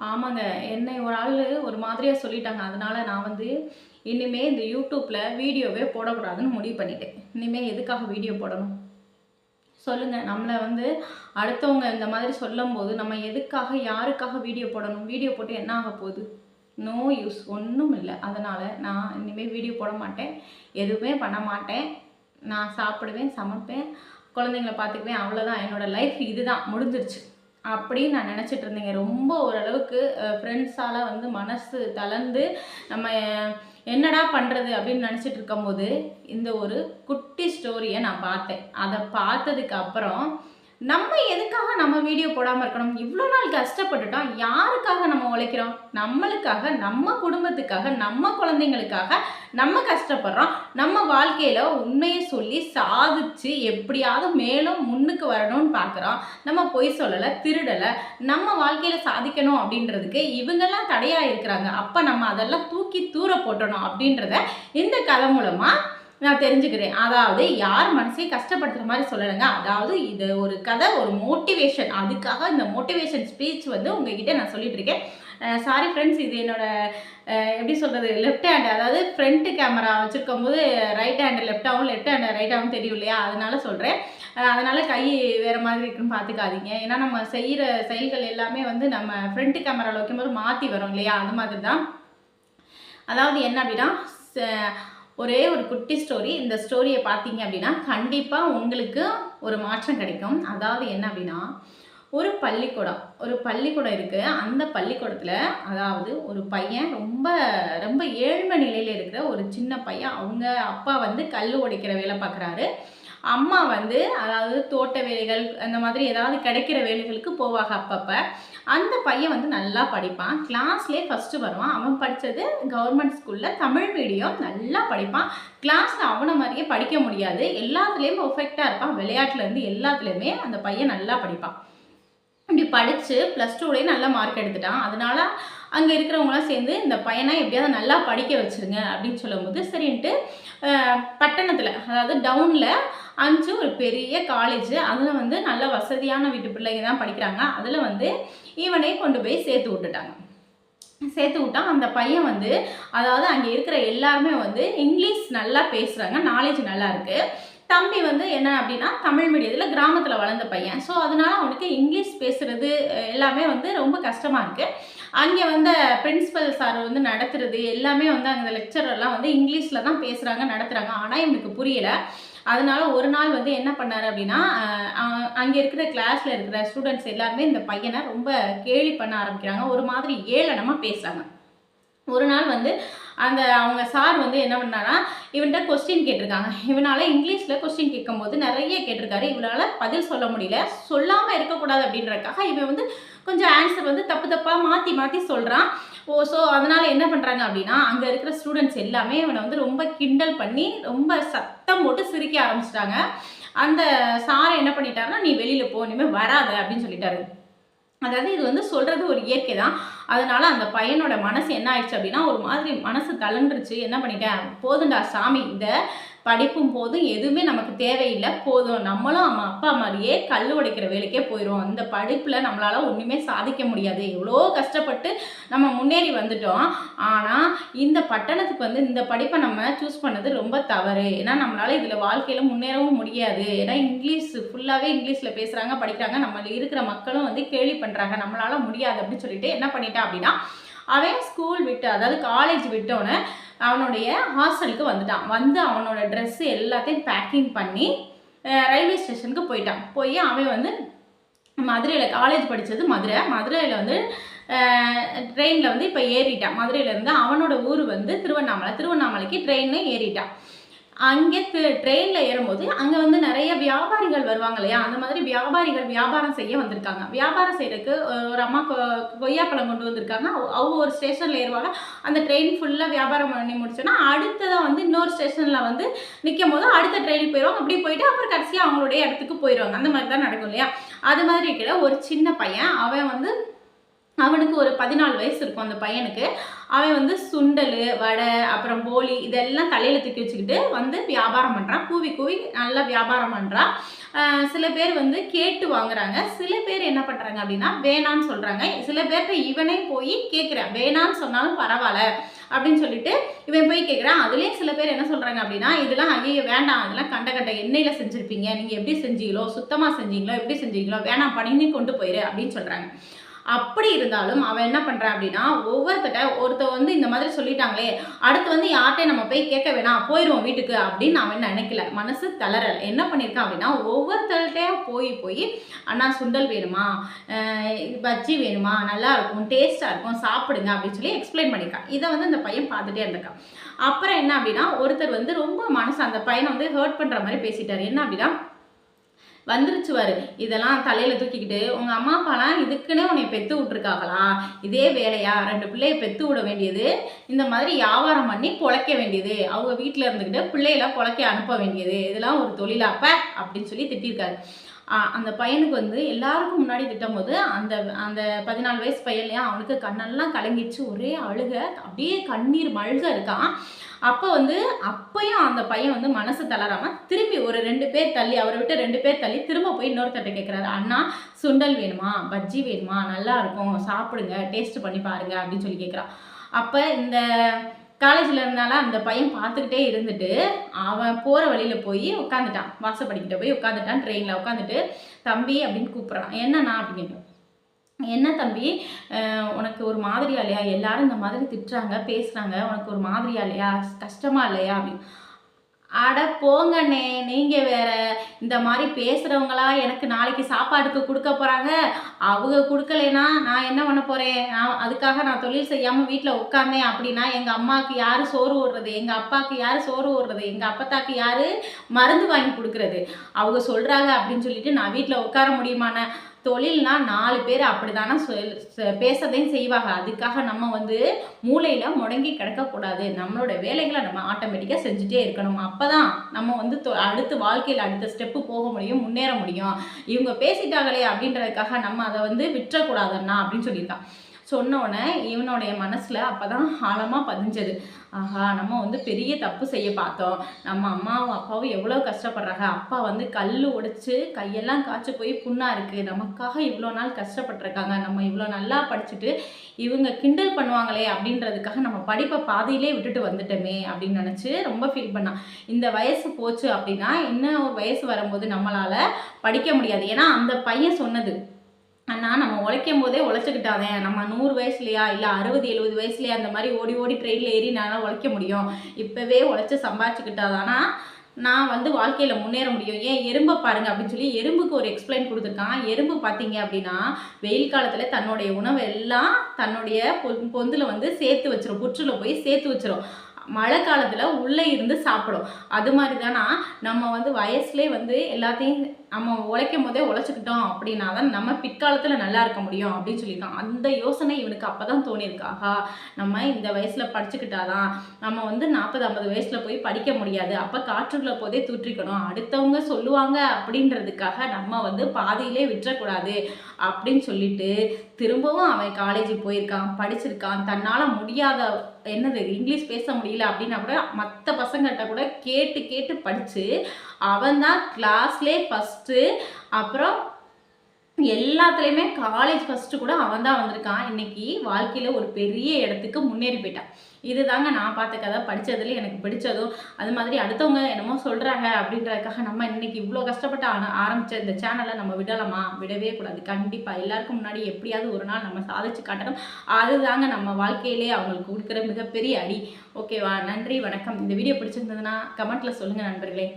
ஆமாங்க. என்னை ஒரு ஆள் ஒரு மாதிரியாக சொல்லிட்டாங்க. அதனால நான் வந்து இனிமே இந்த யூடியூப்பில் வீடியோவே போடக்கூடாதுன்னு முடிவு பண்ணிட்டேன். இனிமேல் எதுக்காக வீடியோ போடணும்? சொல்லுங்கள் நம்மளை வந்து அடுத்தவங்க இந்த மாதிரி சொல்லும்போது நம்ம எதுக்காக யாருக்காக வீடியோ போடணும்? வீடியோ போட்டு என்ன ஆக போகுது? No use. ஒன்றும் இல்லை. அதனால் நான் இனிமேல் வீடியோ போட மாட்டேன். எதுவுமே பண்ண மாட்டேன். நான் சாப்பிடுவேன் சமைப்பேன். குழந்தைங்கள பார்த்துக்குவேன். அவ்வளோதான் என்னோடய லைஃப் இதுதான். முடிஞ்சிருச்சு. அப்படின்னு நான் நினச்சிட்டு இருந்தேங்க. ரொம்ப ஓரளவுக்கு ஃப்ரெண்ட்ஸால் வந்து மனசு தளர்ந்து நம்ம என்னடா பண்ணுறது அப்படின்னு நினச்சிட்டு இருக்கும்போது இந்த ஒரு குட்டி ஸ்டோரியை நான் பார்த்தேன். அதை பார்த்ததுக்கு அப்புறம் நம்ம எதுக்காக நம்ம வீடியோ போடாமல் இருக்கணும்? இவ்வளோ நாள் கஷ்டப்பட்டுட்டோம். யாருக்காக நம்ம உழைக்கிறோம்? நம்மளுக்காக நம்ம குடும்பத்துக்காக நம்ம குழந்தைங்களுக்காக நம்ம கஷ்டப்படுறோம். நம்ம வாழ்க்கையில் உண்மையை சொல்லி சாதிச்சு எப்படியாவது மேலும் முன்னுக்கு வரணும்னு பார்க்குறோம் நம்ம பொய் சொல்லலை திருடலை நம்ம வாழ்க்கையில் சாதிக்கணும் அப்படின்றதுக்கு இவங்கெல்லாம் தடையாக இருக்கிறாங்க. அப்போ நம்ம அதெல்லாம் தூக்கி தூர போட்டணும் அப்படின்றத இந்த கதை மூலமாக நான் தெரிஞ்சுக்கிறேன். அதாவது யார் மனசையும் கஷ்டப்படுத்துகிற மாதிரி சொல்லலைங்க. அதாவது இது ஒரு கதை ஒரு மோட்டிவேஷன் அதுக்காக இந்த மோட்டிவேஷன் ஸ்பீச் வந்து உங்ககிட்ட நான் சொல்லிட்டு இருக்கேன் சாரி ஃப்ரெண்ட்ஸ் இது என்னோட எப்படி சொல்கிறது லெஃப்ட் ஹேண்ட் அதாவது ஃப்ரண்ட் கேமரா வச்சுருக்கும் போது ரைட் ஹேண்ட் லெஃப்டாகவும் லெஃப்ட் ஹேண்ட் ரைட்டாகவும் தெரியும் இல்லையா? அதனால சொல்கிறேன் அதனால் கை வேறு மாதிரி இருக்குன்னு பார்த்துக்காதீங்க ஏன்னா நம்ம செய்கிற செயல்கள் எல்லாமே வந்து நம்ம ஃப்ரண்ட் கேமராவில் வைக்கும்போது மாற்றி வரும் இல்லையா? அது மாதிரி தான் அதாவது என்ன அப்படின்னா ச- ஒரே ஒரு குட்டி ஸ்டோரி இந்த ஸ்டோரியை பார்த்தீங்க அப்படின்னா கண்டிப்பாக உங்களுக்கு ஒரு மாற்றம் கிடைக்கும். அதாவது என்ன அப்படின்னா ஒரு பள்ளிக்கூடம். ஒரு பள்ளிக்கூடம் இருக்குது அந்த பள்ளிக்கூடத்தில் அதாவது ஒரு பையன் ரொம்ப ரொம்ப ஏழ்மை நிலையில் இருக்கிற ஒரு சின்ன பையன். அவங்க அப்பா வந்து கல் உடைக்கிற வேலை பார்க்குறாரு. அம்மா வந்து அதாவது தோட்ட வேலைகள் அந்த மாதிரி ஏதாவது கிடைக்கிற வேலைகளுக்கு போவாங்க அப்பப்போ. அந்த பையன் வந்து நல்லா படிப்பான். கிளாஸ்லேயே ஃபஸ்ட்டு வருவான். அவன் படித்தது கவர்மெண்ட் ஸ்கூலில் தமிழ் மீடியம் நல்லா படிப்பான். கிளாஸில் அவனை மாதிரியே படிக்க முடியாது. எல்லாத்துலேயும் பர்ஃபெக்டாக இருப்பான். விளையாட்டுலேருந்து எல்லாத்துலேயுமே அந்த பையன் நல்லா படிப்பான். இப்படி படித்து ப்ளஸ் டூலேயே நல்ல மார்க் எடுத்துட்டான். அதனால் அங்கே இருக்கிறவங்களாம் சேர்ந்து இந்த பையனை எப்படியாவது நல்லா படிக்க வச்சிருங்க அப்படின்னு சொல்லும்போது சரின்ட்டு பட்டணத்தில் அதாவது டவுனில் அஞ்சு ஒரு பெரிய காலேஜ் அதில் வந்து நல்ல வசதியான வீட்டு பிள்ளைங்க தான் படிக்கிறாங்க. அதில் வந்து இவனே கொண்டு போய் சேர்த்து விட்டுட்டாங்க. சேர்த்து விட்டா அந்த பையன் வந்து அதாவது அங்கே இருக்கிற எல்லாருமே வந்து இங்கிலீஷ் நல்லா பேசுகிறாங்க நாலேஜ் நல்லா இருக்குது தம்பி வந்து என்ன அப்படின்னா தமிழ் மீடியத்தில் கிராமத்தில் வளர்ந்த பையன். ஸோ அதனால அவனுக்கு இங்கிலீஷ் பேசுகிறது எல்லாமே வந்து ரொம்ப கஷ்டமாக இருக்குது அங்கே வந்து பிரின்சிபல் சார் வந்து நடத்துறது எல்லாமே வந்து அந்த லெக்சரெல்லாம் வந்து இங்கிலீஷில் தான் பேசுகிறாங்க நடத்துகிறாங்க ஆனால் இவனுக்கு புரியலை. அதனால ஒரு நாள் வந்து என்ன பண்ணாரு அப்படின்னா அங்கே இருக்கிற கிளாஸில் இருக்கிற ஸ்டூடெண்ட்ஸ் எல்லாருமே இந்த பையனை ரொம்ப கேலி பண்ண ஆரம்பிக்கிறாங்க. ஒரு மாதிரி ஏளனமாக பேசுகிறாங்க ஒரு நாள் வந்து அந்த அவங்க சார் வந்து என்ன பண்ணாரா இவன்கிட்ட கொஸ்டின் கேட்டிருக்காங்க. இவனால் இங்கிலீஷில் கொஸ்டின் கேட்கும்போது நிறைய கேட்டிருக்காரு. இவனால் பதில் சொல்ல முடியல. சொல்லாமல் இருக்கக்கூடாது அப்படின்றதுக்காக இவன் வந்து கொஞ்சம் ஆன்சர் வந்து தப்பு தப்பாக மாற்றி மாற்றி சொல்கிறான் ஓ ஸோ அதனால் என்ன பண்ணுறாங்க அப்படின்னா அங்கே இருக்கிற ஸ்டூடெண்ட்ஸ் எல்லாமே இவனை வந்து ரொம்ப கிண்டல் பண்ணி ரொம்ப சத்தம் போட்டு சிரிக்க ஆரம்பிச்சிட்டாங்க. அந்த சாரை என்ன பண்ணிட்டாருன்னா நீ வெளியில் போ இனிமேல் வராத அப்படின்னு சொல்லிட்டாரு. அதாவது இது வந்து சொல்கிறது ஒரு இயற்கை தான். அதனால் அந்த பையனோட மனசு என்ன ஆயிடுச்சு அப்படின்னா ஒரு மாதிரி மனசு கலண்டுருச்சு. என்ன பண்ணிட்டேன்? போதுண்டா சாமி இந்த படிப்பும் போதும் எதுவுமே நமக்கு தேவையில்லை. போதும். நம்மளும் நம்ம அப்பா மாதிரியே கல் உடைக்கிற வேலைக்கே போயிடும் அந்த படிப்பில் நம்மளால் ஒன்றுமே சாதிக்க முடியாது. எவ்வளோ கஷ்டப்பட்டு நம்ம முன்னேறி வந்துட்டோம். ஆனால் இந்த பட்டணத்துக்கு வந்து இந்த படிப்பை நம்ம சூஸ் பண்ணது ரொம்ப தவறு. ஏன்னா நம்மளால் இதில் வாழ்க்கையில் முன்னேறவும் முடியாது. ஏன்னா இங்கிலீஷ் ஃபுல்லாகவே இங்கிலீஷில் பேசுகிறாங்க படிக்கிறாங்க. நம்ம இருக்கிற மக்களும் வந்து கேள்வி பண்ணுறாங்க நம்மளால் முடியாது அப்படின்னு சொல்லிட்டு என்ன பண்ணிட்டான் அப்படின்னா அவன் ஸ்கூல் விட்டு அதாவது காலேஜ் விட்டோன்னே அவனுடைய ஹாஸ்டலுக்கு வந்துட்டான். வந்து அவனோட ட்ரெஸ்ஸு எல்லாத்தையும் பேக்கிங் பண்ணி ரயில்வே ஸ்டேஷனுக்கு போயிட்டான். போய் அவன் வந்து மதுரையில் காலேஜ் படித்தது மதுரை. மதுரையில் வந்து ட்ரெயினில் வந்து இப்போ ஏறிட்டான். மதுரையிலேருந்து அவனோட ஊர் வந்து திருவண்ணாமலை. திருவண்ணாமலைக்கு ட்ரெயினே ஏறிட்டான். அங்கே ட்ரெயினில் ஏறும்போது அங்கே வந்து நிறைய வியாபாரிகள் வருவாங்க இல்லையா? அந்த மாதிரி வியாபாரிகள் வியாபாரம் செய்ய வந்திருக்காங்க. வியாபாரம் செய்கிறதுக்கு ஒரு அம்மா கொ கொய்யாப்பழம் கொண்டு வந்திருக்காங்க. அவங்க ஒரு ஸ்டேஷனில் ஏறுவாங்க. அந்த ட்ரெயின் ஃபுல்லாக வியாபாரம் பண்ணி முடிச்சோன்னா அடுத்ததாக வந்து இன்னொரு ஸ்டேஷனில் வந்து நிற்கும் போது அடுத்த ட்ரெயினுக்கு போயிடுவாங்க. அப்படி போயிட்டு அப்புறம் கடைசியாக அவங்களுடைய இடத்துக்கு போயிடுவாங்க. அந்த மாதிரி தான் நடக்கும் இல்லையா? அது மாதிரி இருக்கிற ஒரு சின்ன பையன் அவன் வந்து அவனுக்கு ஒரு பதினாலு வயசு இருக்கும் அந்த பையனுக்கு. அவன் வந்து சுண்டல் வடை அப்புறம் போலி இதெல்லாம் தலையில் தூக்கி வச்சுக்கிட்டு வந்து வியாபாரம் பண்ணுறான் கூவி கூவி நல்லா வியாபாரம் பண்ணுறான் சில பேர் வந்து கேட்டு வாங்குறாங்க. சில பேர் என்ன பண்ணுறாங்க அப்படின்னா வேணான்னு சொல்கிறாங்க சில பேர்கிட்ட இவனே போய் கேட்குறேன் வேணான்னு சொன்னாலும் பரவாயில்ல அப்படின்னு சொல்லிட்டு இவன் போய் கேட்குறான் அதுலேயும் சில பேர் என்ன சொல்கிறாங்க அப்படின்னா இதெல்லாம் ஐயோ வேண்டாம். அதெல்லாம் கண்ட கண்ட எண்ணெயில் செஞ்சுருப்பீங்க. நீங்கள் எப்படி செஞ்சீங்களோ சுத்தமாக செஞ்சீங்களோ எப்படி செஞ்சீங்களோ வேணாம் பண்ணி கொண்டு போயிரு. அப்படின்னு சொல்கிறாங்க அப்படி இருந்தாலும் அவன் என்ன பண்ணுறான் அப்படின்னா ஒவ்வொருத்தட்ட ஒருத்த வந்து இந்த மாதிரி சொல்லிட்டாங்களே அடுத்து வந்து யார்கிட்டையும் நம்ம போய் கேட்க வேணாம் போயிடுவோம் வீட்டுக்கு அப்படின்னு அவன் நினைக்கல. மனசு தளரல். என்ன பண்ணியிருக்கான் அப்படின்னா ஒவ்வொருத்தர்கிட்டையும் போய் போய் அண்ணா சுண்டல் வேணுமா? பஜ்ஜி வேணுமா? நல்லா இருக்கும் டேஸ்ட்டாக இருக்கும் சாப்பிடுங்க அப்படின்னு சொல்லி எக்ஸ்பிளைன் பண்ணியிருக்கான். இதை வந்து அந்த பையன் பார்த்துட்டே இருந்திருக்கான். அப்புறம் என்ன அப்படின்னா ஒருத்தர் வந்து ரொம்ப மனசு அந்த பையனை வந்து ஹர்ட் பண்ணுற மாதிரி பேசிட்டார். என்ன அப்படின்னா வந்துருச்சுவார். இதெல்லாம் தலையில தூக்கிக்கிட்டு உங்க அம்மா அப்பாலாம் இதுக்குன்னே உன்னை பெத்து விட்டுருக்காங்களா இதே வேலையா? ரெண்டு பிள்ளைய பெத்து விட வேண்டியது. இந்த மாதிரி வியாபாரம் பண்ணி பொழைக்க வேண்டியது. அவங்க வீட்டில் இருந்துக்கிட்டு பிள்ளைகளை பொழைக்க அனுப்ப வேண்டியது. இதெல்லாம் ஒரு தொழிலாப்ப அப்படின்னு சொல்லி திட்டிருக்காரு. அந்த பையனுக்கு வந்து எல்லாருக்கும் முன்னாடி திட்டும் போது அந்த அந்த பதினாலு வயசு பையன்லையா அவனுக்கு கண்ணெல்லாம் கலங்கிடுச்சு ஒரே அழுக அப்படியே கண்ணீர் மழுக இருக்கான். அப்போ வந்து அப்பையும் அந்த பையன் வந்து மனசு தளராம திரும்பி ஒரு ரெண்டு பேர் தள்ளி அவரை விட்டு ரெண்டு பேர் தள்ளி திரும்ப போய் இன்னொருத்தட்ட கேட்குறாரு அண்ணா சுண்டல் வேணுமா? பஜ்ஜி வேணுமா? நல்லா இருக்கும். சாப்பிடுங்க. டேஸ்ட் பண்ணி பாருங்க. அப்படின்னு சொல்லி கேட்குறான் அப்போ இந்த காலேஜில் இருந்தால அந்த பையன் பார்த்துக்கிட்டே இருந்துட்டு அவன் போகிற வழியில் போய் உட்காந்துட்டான் வாசப்படிக்கிட்ட போய் உட்காந்துட்டான் ட்ரெயினில் உட்காந்துட்டு தம்பி அப்படின்னு கூப்பிட்றான். என்னண்ணா? அப்படின்னு என்ன தம்பி? உனக்கு ஒரு மாதிரியா இல்லையா? எல்லாரும் இந்த மாதிரி திட்டுறாங்க பேசுகிறாங்க உனக்கு ஒரு மாதிரியா இல்லையா? கஷ்டமா இல்லையா? அப்படின்னு. அட போங்கண்ணே நீங்கள் வேற இந்த மாதிரி பேசுகிறவங்களா எனக்கு நாளைக்கு சாப்பாடுக்கு கொடுக்க போகிறாங்க அவங்க கொடுக்கலைன்னா நான் என்ன பண்ண போகிறேன் நான் அதுக்காக நான் தொழில் செய்யாமல் வீட்டில் உட்காந்தேன் அப்படின்னா எங்கள் அம்மாவுக்கு யார் சோறு ஓடுறது? எங்கள் அப்பாவுக்கு யார் சோறு ஓடுறது? எங்கள் அப்பத்தாக்கு யார் மருந்து வாங்கி கொடுக்குறது? அவங்க சொல்கிறாங்க அப்படின்னு சொல்லிட்டு நான் வீட்டில் உட்கார முடியுமான தொழில்னா நாலு பேர் அப்படி தானே பேசதையும் செய்வாங்க. அதுக்காக நம்ம வந்து மூளையில் முடங்கி கிடக்கக்கூடாது. நம்மளோட வேலைகளை நம்ம ஆட்டோமேட்டிக்காக செஞ்சுட்டே இருக்கணும். அப்போ தான் நம்ம வந்து அடுத்து வாழ்க்கையில் அடுத்த ஸ்டெப்பு போக முடியும் முன்னேற முடியும். இவங்க பேசிட்டாங்களே அப்படின்றதுக்காக நம்ம அதை வந்து விட்டுறக்கூடாதுண்ணா அப்படின்னு சொல்லியிருக்கான். சொன்னோடனே இவனுடைய மனசில் அப்போ தான் ஆழமாக பதிஞ்சது. ஆஹா நம்ம வந்து பெரிய தப்பு செய்ய பார்த்தோம். நம்ம அம்மாவும் அப்பாவும் எவ்வளோ கஷ்டப்படுறாங்க. அப்பா வந்து கல் உடைச்சு கையெல்லாம் காய்ச்சி போய் புண்ணாக இருக்குது நமக்காக இவ்வளோ நாள் கஷ்டப்பட்டுருக்காங்க. நம்ம இவ்வளோ நல்லா படிச்சுட்டு இவங்க கிண்டல் பண்ணுவாங்களே அப்படின்றதுக்காக நம்ம படிப்பை பாதியிலே விட்டுட்டு வந்துட்டோமே அப்படின்னு நினச்சி ரொம்ப ஃபீல் பண்ணான். இந்த வயசு போச்சு அப்படின்னா இன்னும் ஒரு வயசு வரும்போது நம்மளால் படிக்க முடியாது. ஏன்னா அந்த பையன் சொன்னது. ஆனால் நம்ம உழைக்கும் போதே உழைச்சிக்கிட்டாதே நம்ம நூறு வயசுலையா இல்லை அறுபது எழுபது வயசுலையா அந்த மாதிரி ஓடி ஓடி ட்ரெயினில் ஏறி நான் உழைக்க முடியும். இப்போவே உழைச்சி சம்பாதிச்சுக்கிட்டாதானா நான் வந்து வாழ்க்கையில் முன்னேற முடியும். ஏன் எறும்பை பாருங்கள் அப்படின்னு சொல்லி எறும்புக்கு ஒரு எக்ஸ்பிளைன் கொடுத்துருக்கான். எறும்பு பார்த்தீங்க அப்படின்னா வெயில் காலத்தில் தன்னுடைய உணவு எல்லாம் தன்னுடைய பொந்தில் வந்து சேர்த்து வச்சிரும். புற்றில் போய் சேர்த்து வச்சிரும். மழை காலத்தில் உள்ளே இருந்து சாப்பிடும். அது மாதிரி தானா நம்ம வந்து வயசுலேயே வந்து எல்லாத்தையும் நம்ம உழைக்கும் போதே உழைச்சிக்கிட்டோம் அப்படின்னா தான் நம்ம பிற்காலத்தில் நல்லா இருக்க முடியும் அப்படின்னு சொல்லியிருக்கான். அந்த யோசனை இவனுக்கு அப்போ தான் தோணியிருக்காகா நம்ம இந்த வயசில் படிச்சுக்கிட்டாதான் நம்ம வந்து நாற்பது ஐம்பது வயசில் போய் படிக்க முடியாது. அப்போ காற்றுக்குள்ள போதே தூற்றிக்கணும். அடுத்தவங்க சொல்லுவாங்க அப்படின்றதுக்காக நம்ம வந்து பாதியிலே விட்டுறக்கூடாது அப்படின்னு சொல்லிட்டு திரும்பவும் அவன் காலேஜ் போயிருக்கான் படிச்சிருக்கான். தன்னால் முடியாத என்னது இங்கிலீஷ் பேச முடியல அப்படின்னா கூட மற்ற பசங்கள்கிட்ட கூட கேட்டு கேட்டு படித்து அவன் தான் கிளாஸ்லே ஃபஸ்ட்டு அப்புறம் எல்லாத்துலேயுமே காலேஜ் ஃபஸ்ட்டு கூட அவன் தான் வந்திருக்கான். இன்றைக்கி வாழ்க்கையில் ஒரு பெரிய இடத்துக்கு முன்னேறி போயிட்டான். இது தாங்க நான் பார்த்த கதை படித்ததுல எனக்கு பிடிச்சதும். அது மாதிரி அடுத்தவங்க என்னமோ சொல்கிறாங்க அப்படின்றதுக்காக நம்ம இன்னைக்கு இவ்வளோ கஷ்டப்பட்டு ஆரம்பித்த இந்த சேனலை நம்ம விடலாமா? விடவே கூடாது. கண்டிப்பாக எல்லாருக்கும் முன்னாடி எப்படியாவது ஒரு நாள் நம்ம சாதிச்சு காட்டணும். அதுதாங்க நம்ம வாழ்க்கையிலே அவங்களுக்கு கொடுக்குற மிகப்பெரிய அடி. ஓகேவா நன்றி வணக்கம். இந்த வீடியோ பிடிச்சிருந்ததுன்னா கமெண்ட்டில் சொல்லுங்கள் நண்பர்களே.